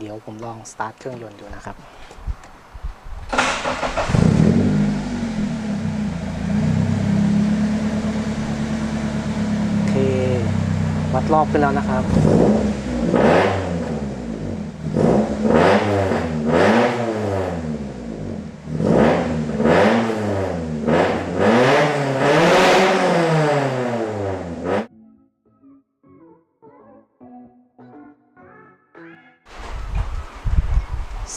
เดี๋ยวผมลองสตาร์ทเครื่องยนต์ดูนะครับโอเค วัดรอบขึ้นแล้วนะครับ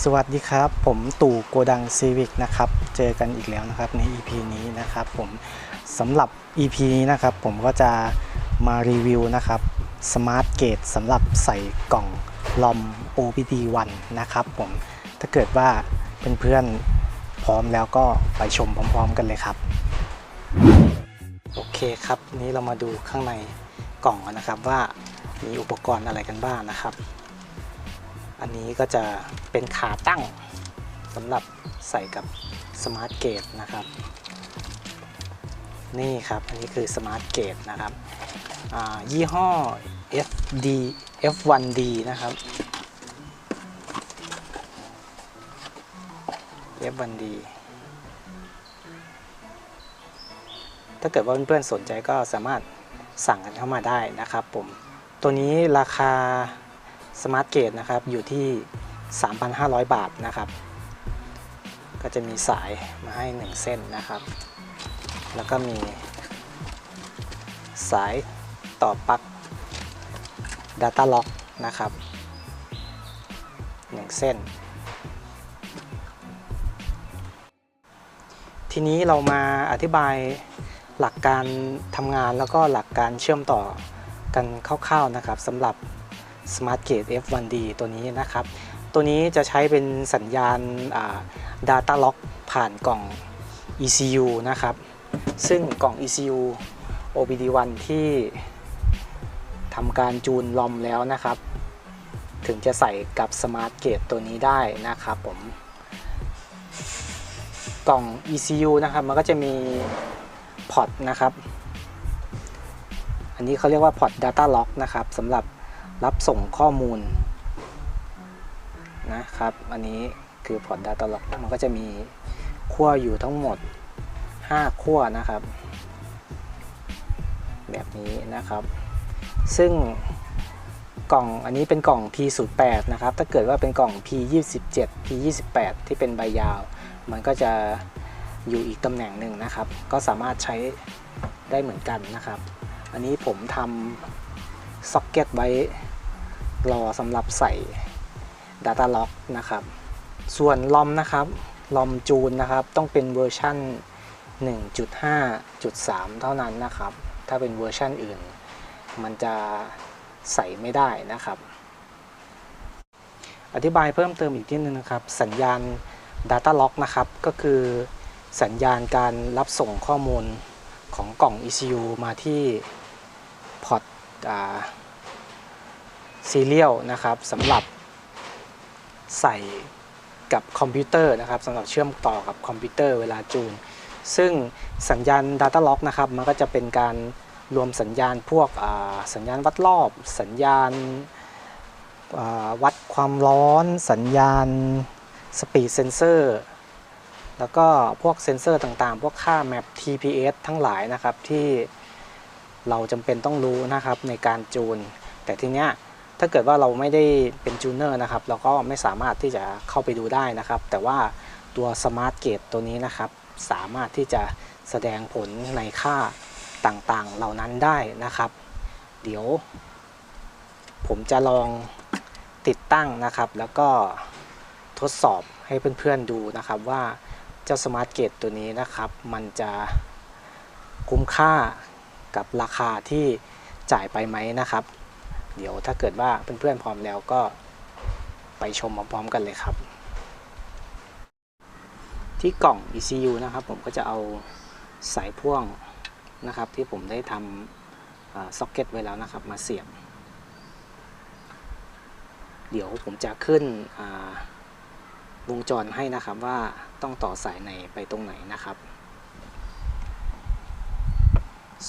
สวัสดีครับ ผมตู่โกดังซีวิกนะครับ เจอกันอีกแล้วนะครับใน EP นี้นะครับผมสำหรับ EP นี้นะครับผมก็จะมารีวิวนะครับสมาร์ทเกตสำหรับใส่กล่องลอม OPD 1 นะครับผมถ้าเกิดว่าเพื่อนๆพร้อมแล้วก็ไปชมพร้อมๆกันเลยครับ โอเคครับนี้เรามาดูข้างในกล่องนะครับว่ามีอุปกรณ์อะไรกันบ้างนะครับ อันนี้ก็จะเป็นขาตั้งสำหรับใส่กับสมาร์ทเกตนะครับนี่ครับ อันนี้คือสมาร์ทเกตนะครับยี่ห้อ FD F1D นะครับ F1D ถ้าเกิดว่าเพื่อนๆสนใจก็สามารถสั่งกันเข้ามาได้นะครับผม ตัวนี้ราคา สมาร์ทเกตนะครับอยู่ที่ 3,500 บาทนะครับ ก็จะมีสายมาให้ 1 เส้นนะครับ แล้วก็มีสายต่อปลั๊ก Data Lock นะครับ 1 เส้น ทีนี้เรามาอธิบายหลักการทำงานแล้วก็หลักการเชื่อมต่อกันคร่าวๆนะครับสำหรับ Smart Gate F1D ตัวนี้นะครับ ตัวนี้จะใช้เป็นสัญญาณ Data Lock ผ่านกล่อง ECU นะครับ ซึ่งกล่อง ECU OBD1 ที่ทำการจูนลอมแล้วนะครับ ถึงจะใส่กับ Smart Gate ตัวนี้ได้นะครับผม กล่อง ECU นะครับ มันก็จะมีพอร์ตนะครับ อันนี้เขาเรียกว่าพอร์ต Data Lock นะครับสำหรับ รับส่งข้อมูลนะครับอันนี้คือพอร์ต Data Lock มันก็จะมีขั้วอยู่ทั้งหมด 5 ขั้วนะครับ แบบนี้นะครับ ซึ่งกล่องอันนี้เป็นกล่อง P08 นะครับ ถ้าเกิดว่าเป็นกล่อง P27 P28 ที่เป็นใบยาว มันก็จะอยู่อีกตำแหน่งหนึ่งนะครับ ก็สามารถใช้ได้เหมือนกันนะครับ อันนี้ผมทำ ซ็อกเก็ตไว้รอสำหรับใส่ Data Lock นะครับ ส่วนลอมนะครับลอมจูนนะครับต้องเป็นเวอร์ชั่น1.5.3 เท่านั้นนะครับ ถ้าเป็นเวอร์ชันอื่น มันจะใส่ไม่ได้นะครับ อธิบายเพิ่มเติมอีกนิดนึงนะครับ สัญญาณ Data Lock นะครับ ก็คือสัญญาณการรับส่งข้อมูลของกล่อง ECU มาที่ ซีเรียลนะครับสำหรับใส่กับคอมพิวเตอร์นะครับสำหรับเชื่อมต่อกับคอมพิวเตอร์เวลาจูน ซึ่งสัญญาณ Data Lock นะครับมันก็จะเป็นการรวมสัญญาณพวกสัญญาณวัดรอบ สัญญาณวัดความร้อน สัญญาณสปีดเซนเซอร์แล้วก็พวกเซนเซอร์ต่างๆ พวกค่า map TPS ทั้งหลายนะครับที่ เราจำเป็นต้องรู้นะครับในการจูน แต่ทีเนี้ยถ้าเกิดว่าเราไม่ได้เป็นจูเนอร์นะครับ เราก็ไม่สามารถที่จะเข้าไปดูได้นะครับ แต่ว่าตัว Smart Gate ตัวนี้นะครับ สามารถที่จะแสดงผลในค่าต่างๆ เหล่านั้นได้นะครับ เดี๋ยว ผมจะลองติดตั้งนะครับ แล้วก็ทดสอบให้เพื่อนๆดูนะครับว่าเจ้า Smart Gate ตัวนี้นะครับ มันจะคุ้มค่า กับราคาที่จ่ายไปไหมนะครับ เดี๋ยวถ้าเกิดว่าเพื่อนๆพร้อมแล้วก็ไปชมพร้อมๆกันเลยครับ ที่กล่อง ECU นะครับผมก็จะเอาสายพ่วงนะครับที่ผมได้ทำซ็อกเก็ตไว้แล้วนะครับมาเสียบ เดี๋ยวผมจะขึ้นวงจรให้นะครับว่าต้องต่อสายไหนไปตรงไหนนะครับ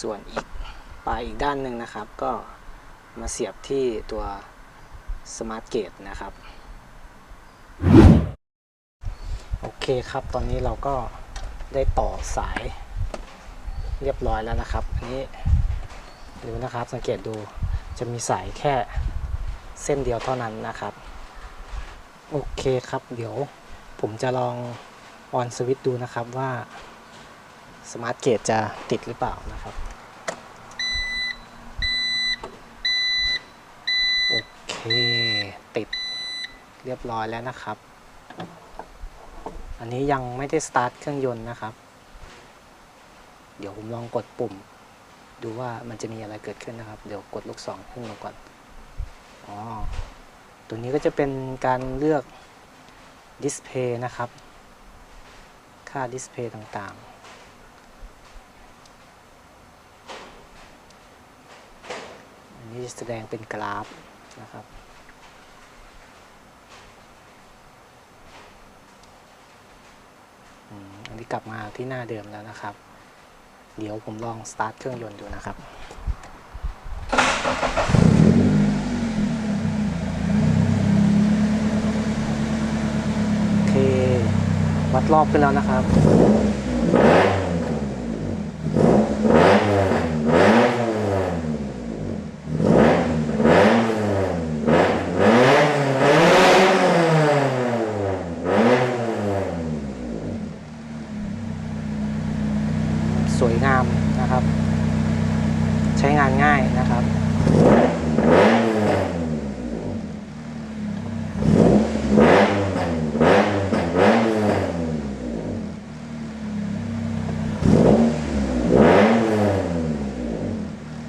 ส่วนอีกปลายอีกด้านหนึ่งนะครับ ก็มาเสียบที่ตัวสมาร์ทเกตนะครับ โอเคครับตอนนี้เราก็ได้ต่อสายเรียบร้อยแล้วนะครับ อันนี้ดูนะครับสังเกตดูจะมีสายแค่เส้นเดียวเท่านั้นนะครับ โอเคครับเดี๋ยวผมจะลองออนสวิตดูนะครับว่า สมาร์ทเกจจะติดหรือเปล่านะครับโอเคติดเรียบร้อยแล้วนะครับ อันนี้ยังไม่ได้สตาร์ทเครื่องยนต์นะครับ เดี๋ยวผมลองกดปุ่ม ดูว่ามันจะมีอะไรเกิดขึ้นนะครับ เดี๋ยวกดลูกศรขึ้นมาก่อนอ๋อตัวนี้ก็จะเป็นการเลือกดิสเพย์นะครับ ค่าดิสเพย์ต่างๆ อันนี้แสดงเป็นกราฟนะครับอันนี้กลับมาที่หน้าเดิมแล้วนะครับ เดี๋ยวผมลองสตาร์ทเครื่องยนต์ดูนะครับโอเควัดรอบขึ้นแล้วนะครับ สวยงามนะครับ ใช้งานง่ายนะครับ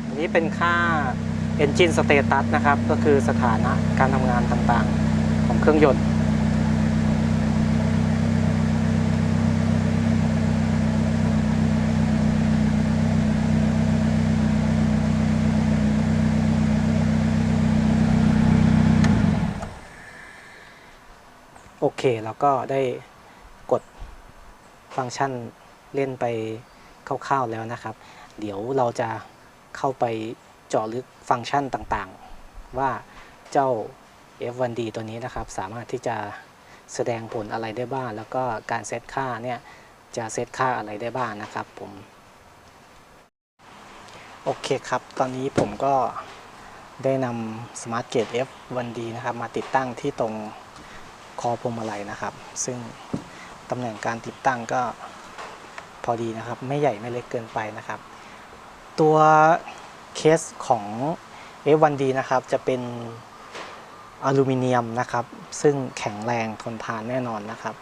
อันนี้เป็นค่า Engine Status นะครับ ก็คือสถานะการทำงานต่างๆ ของเครื่องยนต์ โอเค แล้วก็ได้กดฟังก์ชันเล่นไปคร่าวๆแล้วนะครับ เดี๋ยวเราจะเข้าไป เจาะลึกฟังก์ชันต่างๆ ว่าเจ้า F1D ตัวนี้นะครับ สามารถที่จะแสดงผลอะไรได้บ้าง แล้วก็การเซตค่าเนี่ยจะเซตค่าอะไรได้บ้างนะครับผม โอเคครับ ตอนนี้ผมก็ได้นำ Smart Gate F1D นะครับมาติดตั้งที่ตรงคอพวงมาลัยนะครับ ซึ่งตำแหน่งการติดตั้งก็พอดีนะครับ ไม่ใหญ่ไม่เล็กเกินไปนะครับ ตัว เคสของ F1D นะครับ จะเป็นอลูมิเนียมนะครับ ซึ่งแข็งแรงทนทานแน่นอนนะครับ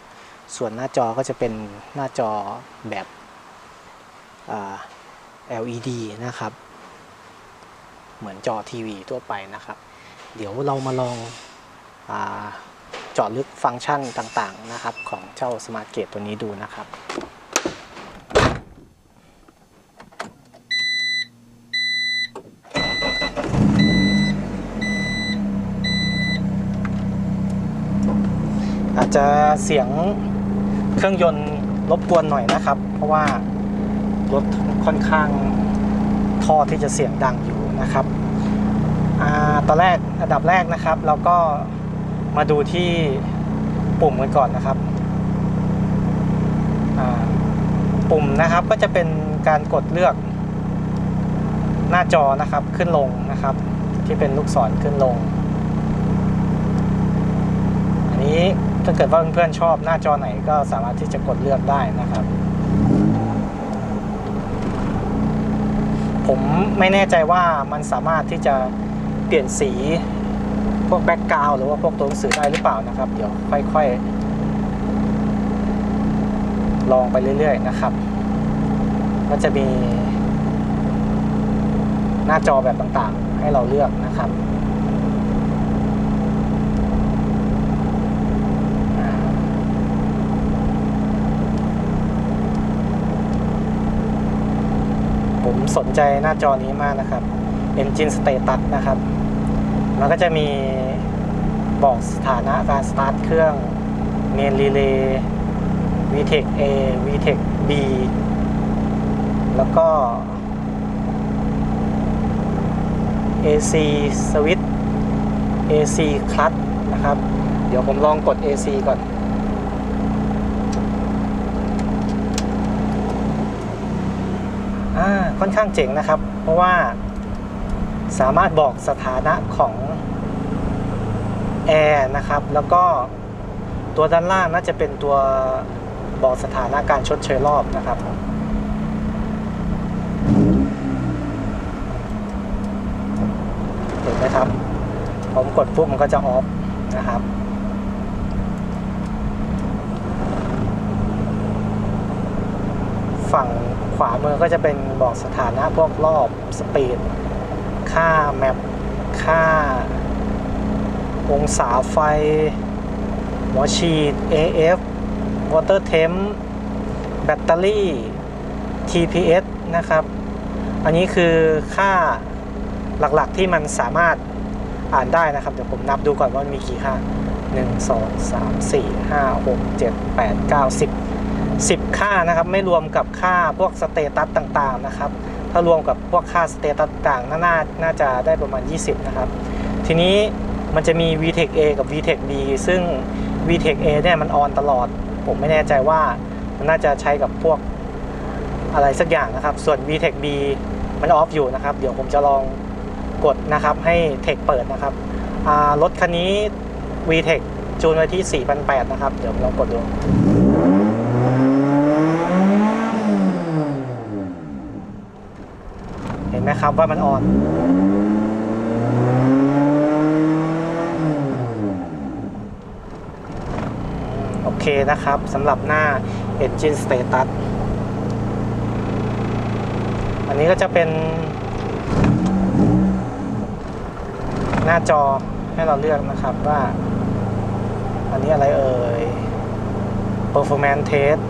ส่วนหน้าจอก็จะเป็นหน้าจอแบบ LED นะครับ เหมือนจอทีวีทั่วไปนะครับ เดี๋ยวเรามาลองอาเจาะลึกฟังก์ชันต่างๆนะครับ ของเจ้า Smart Gate ตัวนี้ดูนะครับ จะเสียงเครื่องยนต์รบกวนหน่อยนะครับ เพราะว่ารถค่อนข้างท่อที่จะเสียงดังอยู่นะครับอตอนแรกอันดับแรกนะครับ เราก็มาดูที่ปุ่มกันก่อนนะครับปุ่มนะครับก็จะเป็นการกดเลือกหน้าจอนะครับขึ้นลงนะครับ ที่เป็นลูกศรขึ้นลง อันนี้ ถ้าเกิดว่าเพื่อนๆชอบหน้าจอไหนก็สามารถที่จะกดเลือกได้นะครับ ผมไม่แน่ใจว่ามันสามารถที่จะเปลี่ยนสีพวกแบ็กกราวหรือว่าพวกตัวหนังสือได้หรือเปล่านะครับ เดี๋ยวค่อยๆ ลองไปเรื่อยๆนะครับ ก็จะมีหน้าจอแบบต่างๆ ให้เราเลือกนะครับ สนใจหน้าจอนี้มากนะครับ Engine Status นะครับ มันก็จะมีบอกสถานะการสตาร์ทเครื่อง Main Relay VTEC A VTEC B แล้วก็ AC Switch AC Clutch นะครับ เดี๋ยวผมลองกด AC ก่อน อ่า ค่อนข้างเจ๋งนะครับ เพราะว่าสามารถบอกสถานะของแอร์นะครับ แล้วก็ตัวด้านล่างน่าจะเป็นตัวบอกสถานะการชดเชยรอบนะครับเห็นไหมครับ ผมกดปุ๊บมันก็จะออฟนะครับฝั่ง ขวามือก็จะเป็นบอกสถานะพวกรอบสปีด ค่าแมปค่า องศาไฟ หัวฉีด AF water temp แบตเตอรี่ TPS นะครับ อันนี้คือค่าหลักๆที่มันสามารถอ่านได้นะครับ เดี๋ยวผมนับดูก่อนว่ามีกี่ค่า 1 2 3 4 5 6 7 8 9 10 10 ค่านะครับ ไม่รวมกับค่าพวกสเตตัสต่างๆนะครับ ถ้ารวมกับพวกค่าสเตตัสต่างๆน่าน่าจะได้ประมาณ 20 นะครับ ทีนี้มันจะมี VTEC A กับ VTEC B ซึ่ง VTEC A เนี่ยมันออนตลอด ผมไม่แน่ใจว่ามันน่าจะใช้กับพวกอะไรสักอย่างนะครับ ส่วน VTEC B มันออฟอยู่นะครับ เดี๋ยวผมจะลองกดนะครับให้เทคเปิดนะครับรถคันนี้ VTEC จูนไว้ที่ 4,800 นะครับ เดี๋ยวผมลองกดดู เห็ นไหมครับว่ามันอ่อน โอเคนะครับสำหรับหน้า Engine Status อันนี้ก็จะเป็น หน้าจอให้เราเลือกนะครับว่า อันนี้อะไรเอ่ย Performance Test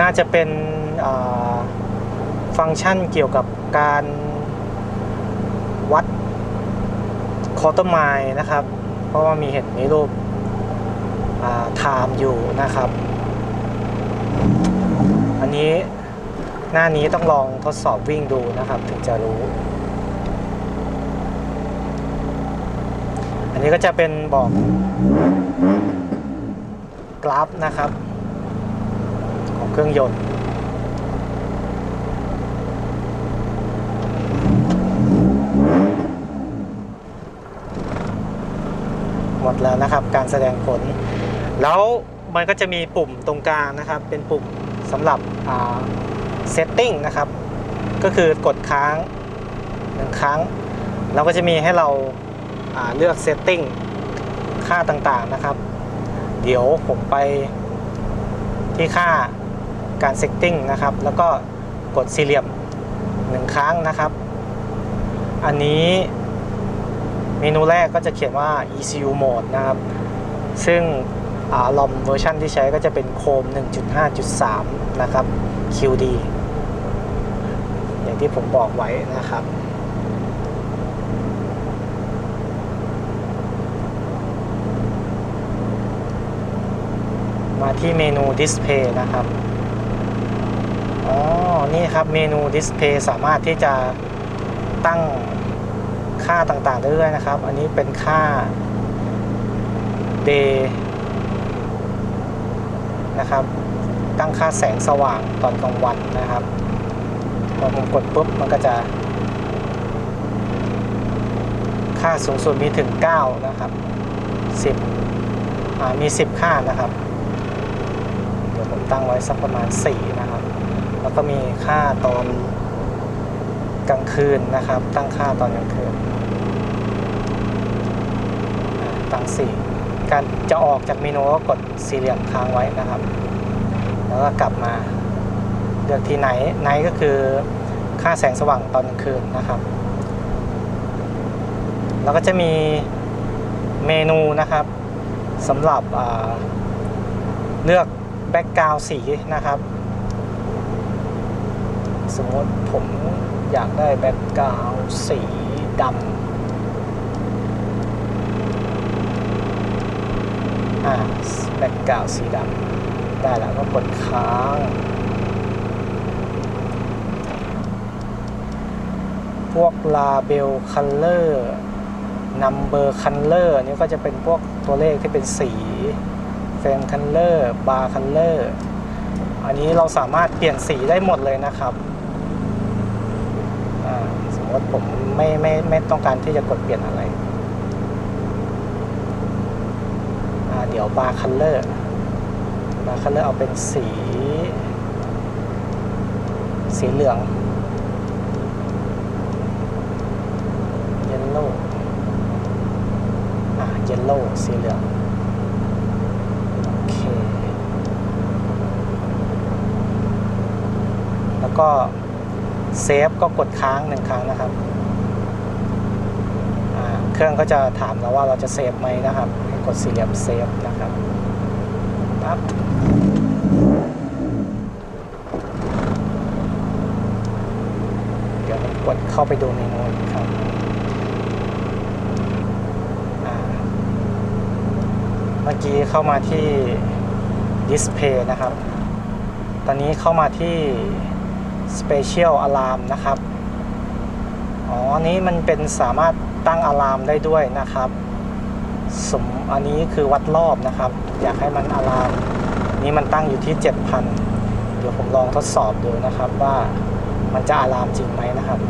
น่าจะเป็นฟังก์ชันเกี่ยวกับ การวัดคอร์ตไมล์นะครับ เพราะว่ามีเห็นมีรูปไทม์อยู่นะครับ อันนี้หน้านี้ต้องลองทดสอบวิ่งดูนะครับ ถึงจะรู้ อันนี้ก็จะเป็นบอกกราฟนะครับ ของเครื่องยนต์ มดแล้วนะครับ การแสดงผล แล้วมันก็จะมีปุ่มตรงกลางนะครับ เป็นปุ่มสำหรับเซตติ้งนะครับ ก็คือกดค้างหนึ่งครั้งแล้วก็จะมีให้เราาเลือกเซตติ้งค่าต่างๆนะครับ เดี๋ยวผมไปที่ค่าการเซตติ้งนะครับ แล้วก็กดสี่เหลี่ยมหนึ่งครั้งนะครับ อันนี้ เมนูแรกก็จะเขียนว่า ECU mode นะครับ ซึ่งลอมเวอร์ชันที่ใช้ก็จะเป็นโคม 1.5.3 นะครับ QD อย่างที่ผมบอกไว้นะครับ มาที่เมนู Display นะครับ อ๋อ นี่ครับเมนู Display สามารถที่จะตั้ง ค่าต่างๆได้ด้วยนะครับ อันนี้เป็นค่า Day นะครับ ตั้งค่าแสงสว่างตอนกลางวันนะครับ พอผมกดปุ๊บมันก็จะ ค่าสูงสุดมีถึง 9 นะครับ 10อ่ามี 10 ค่านะครับ เดี๋ยวผมตั้งไว้สักประมาณ 4 นะครับ แล้วก็มีค่าตอน กลางคืนนะครับ ตั้งค่าตอนกลางคืนตั้ง4การจะออกจากเมนูก็กดสี่เหลี่ยมค้างไว้นะครับ แล้วก็กลับมาเลือกที่ไหนไหนก็คือค่าแสงสว่างตอนกลางคืนนะครับ แล้วก็จะมีเมนูนะครับสำหรับเลือกแบ็กกราวสีนะครับ สมมติผมอยากได้แบ็กกราวสีดำอ่าแบ็กกราวสีดำได้แล้วก็กดค้างพวกลาเบลคัลเลอร์นัมเบอร์คัลเลอร์นี่ก็จะเป็นพวกตัวเลขที่เป็นสีเฟรมคัลเลอร์บาร์คัลเลอร์อันนี้เราสามารถเปลี่ยนสีได้หมดเลยนะครับ ถผมไม่ไม่ไม่ต้องการที่จะกดเปลี่ยนอะไรเดี๋ยวบาร์คัลเลอร์บาร์คัลเลอร์เอาเป็นสี สีเหลืองเยลโล่อ่าเยลโล่สีเหลืองโอเค แล้วก็ เซฟก็กดค้างหนึ่งครั้งนะครับ เครื่องก็จะถามเราว่าเราจะเซฟไหมนะครับ กดสี่เหลี่ยมเซฟนะครับปั๊บเดี๋ยวผมกดเข้าไปดูเมนูอีกครั้งอ่าเมื่อกี้เข้ามาที่ Display นะครับ ตอนนี้เข้ามาที่ Special Alarm นะครับ อ๋ออันนี้มันเป็นสามารถตั้งอะลามได้ด้วยนะครับ สม อันนี้คือวัดรอบนะครับ อยากให้มันอะลาม นี่มันตั้งอยู่ที่ 7,000 เดี๋ยวผมลองทดสอบดูนะครับว่ามันจะอะลามจริงไหมนะครับ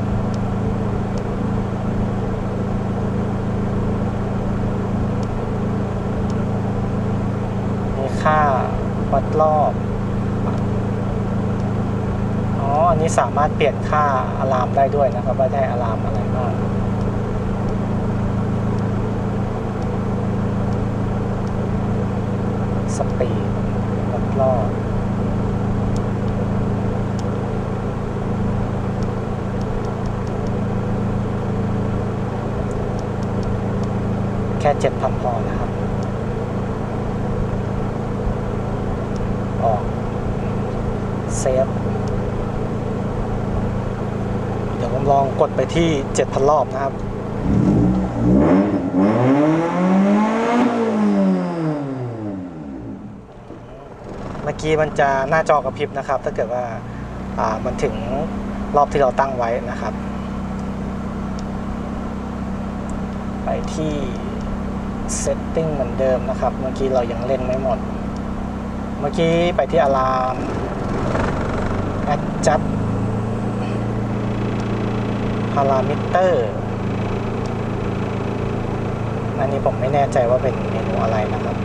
มีค่าวัดรอบ อันนี้สามารถเปลี่ยนค่าอะลามได้ด้วยนะครับว่าได้อะลามอะไรบ้างสปีดรถรอบแค่เจ็ดพัน ที่ 7,000 รอบนะครับ เมื่อกี้มันจะหน้าจอกระพริบนะครับ ถ้าเกิดว่าามันถึงรอบที่เราตั้งไว้นะครับ ไปที่ setting เหมือนเดิมนะครับ เมื่อกี้เรายังเล่นไม่หมด เมื่อกี้ไปที่ alarm adjust parameter อันนี้ผมไม่แน่ใจว่าเป็นเมนูอะไรนะครับ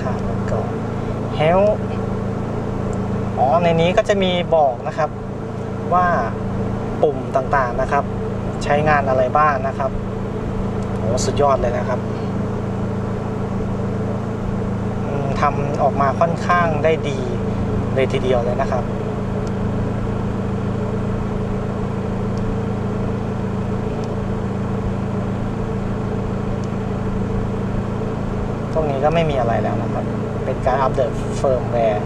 ข้ามไปก่อน help อ๋อ ในนี้ก็จะมีบอกนะครับว่าปุ่มต่างๆนะครับ ใช้งานอะไรบ้างนะครับโอ้สุดยอดเลยนะครับทำออกมาค่อนข้างได้ดี เลยทีเดียวเลยนะครับ ตรงนี้ก็ไม่มีอะไรแล้วนะครับ เป็นการอัปเดตเฟิร์มแวร์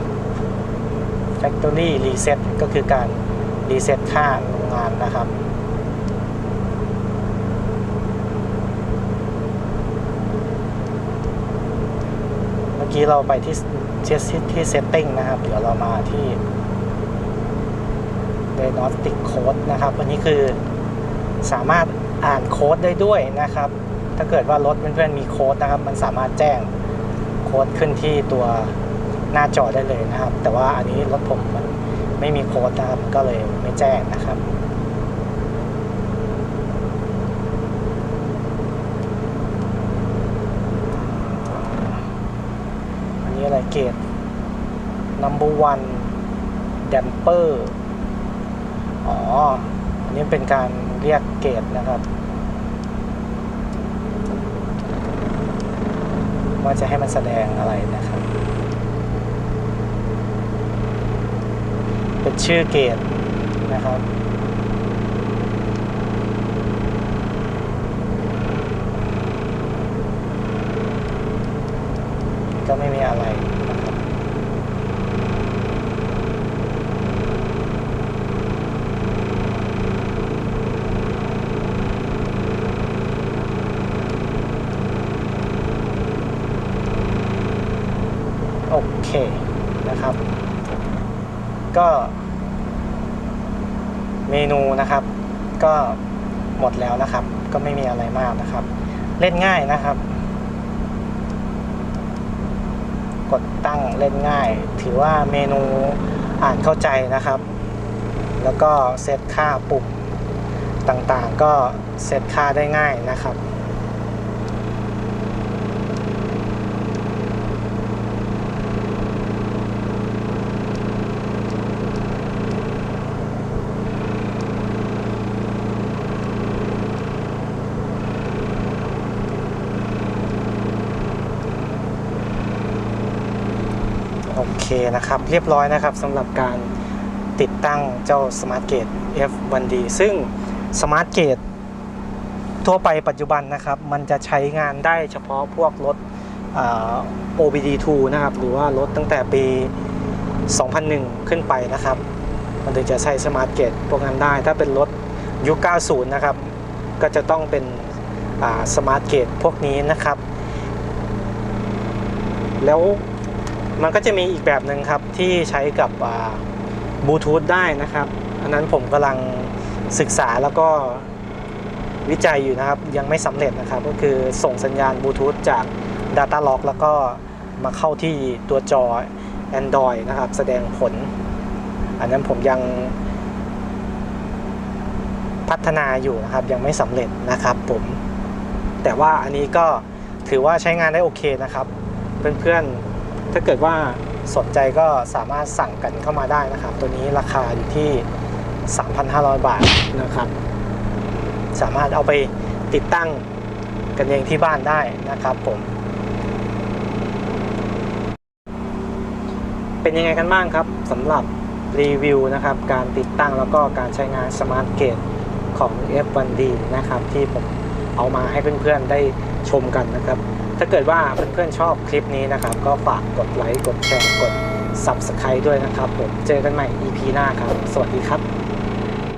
Factory Reset ก็คือการรีเซ็ตค่าโรงงานนะครับเมื่อกี้เราไปที่ ที่ที่ Setting นะครับ เดี๋ยวเรามาที่ Diagnostic Code นะครับ อันนี้คือสามารถอ่านโค้ดได้ด้วยนะครับ ถ้าเกิดว่ารถเพื่อนๆมีโค้ดนะครับ มันสามารถแจ้งโค้ดขึ้นที่ตัวหน้าจอได้เลยนะครับ แต่ว่าอันนี้รถผมมันไม่มีโค้ดนะครับ ก็เลยไม่แจ้งนะครับ อันนี้อะไรเกรด number one damper อ๋อ อันนี้เป็นการเรียกเกรดนะครับ ว่าจะให้มันแสดงอะไรนะครับ เป็นชื่อเกตนะครับก็ไม่มีอะไรนะครับ โอเคนะครับ ก็เมนูนะครับ ก็หมดแล้วนะครับ ก็ไม่มีอะไรมากนะครับ เล่นง่ายนะครับ กดตั้งเล่นง่าย ถือว่าเมนูอ่านเข้าใจนะครับ แล้วก็เซตค่าปุ่มต่างๆ ก็เซตค่าได้ง่ายนะครับ โอ เคนะครับเรียบร้อยนะครับสำหรับการติดตั้งเจ้า Smart Gate F1D ซึ่ง Smart Gate ทั่วไปปัจจุบันนะครับ มันจะใช้งานได้เฉพาะพวกรถ OBD2 นะครับ หรือว่ารถตั้งแต่ปี 2001 ขึ้นไปนะครับ มันถึงจะใช้ Smart Gate พวกนั้นได้ ถ้าเป็นรถยุค 90 นะครับ ก็จะต้องเป็นอ่า Smart Gate พวกนี้นะครับ แล้ว มันก็จะมีอีกแบบหนึ่งครับที่ใช้กับบลูทูธได้นะครับ อันนั้นผมกำลังศึกษาแล้วก็วิจัยอยู่นะครับ ยังไม่สำเร็จนะครับ ก็คือส่งสัญญาณบลูทูธจาก Data Log แล้วก็มาเข้าที่ตัวจอ Android นะครับ แสดงผล อันนั้นผมยังพัฒนาอยู่นะครับ ยังไม่สำเร็จนะครับผม แต่ว่าอันนี้ก็ถือว่าใช้งานได้โอเคนะครับ เพื่อนๆ ถ้าเกิดว่าสนใจก็สามารถสั่งกันเข้ามาได้นะครับ ตัวนี้ราคาอยู่ที่ 3,500 บาทนะครับ สามารถเอาไปติดตั้งกันเองที่บ้านได้นะครับผมเป็นยังไงกันบ้างครับสำหรับรีวิวนะครับ การติดตั้งแล้วก็การใช้งาน Smart Gate ของ F1D นะครับ ที่ผมเอามาให้เพื่อนๆได้ชมกันนะครับ ถ้าเกิดว่าเพื่อนๆชอบคลิปนี้นะครับ ก็ฝากกดไลค์กดแชร์กด Subscribe ด้วยนะครับผมเจอกันใหม่ EP หน้าครับ สวัสดีครับ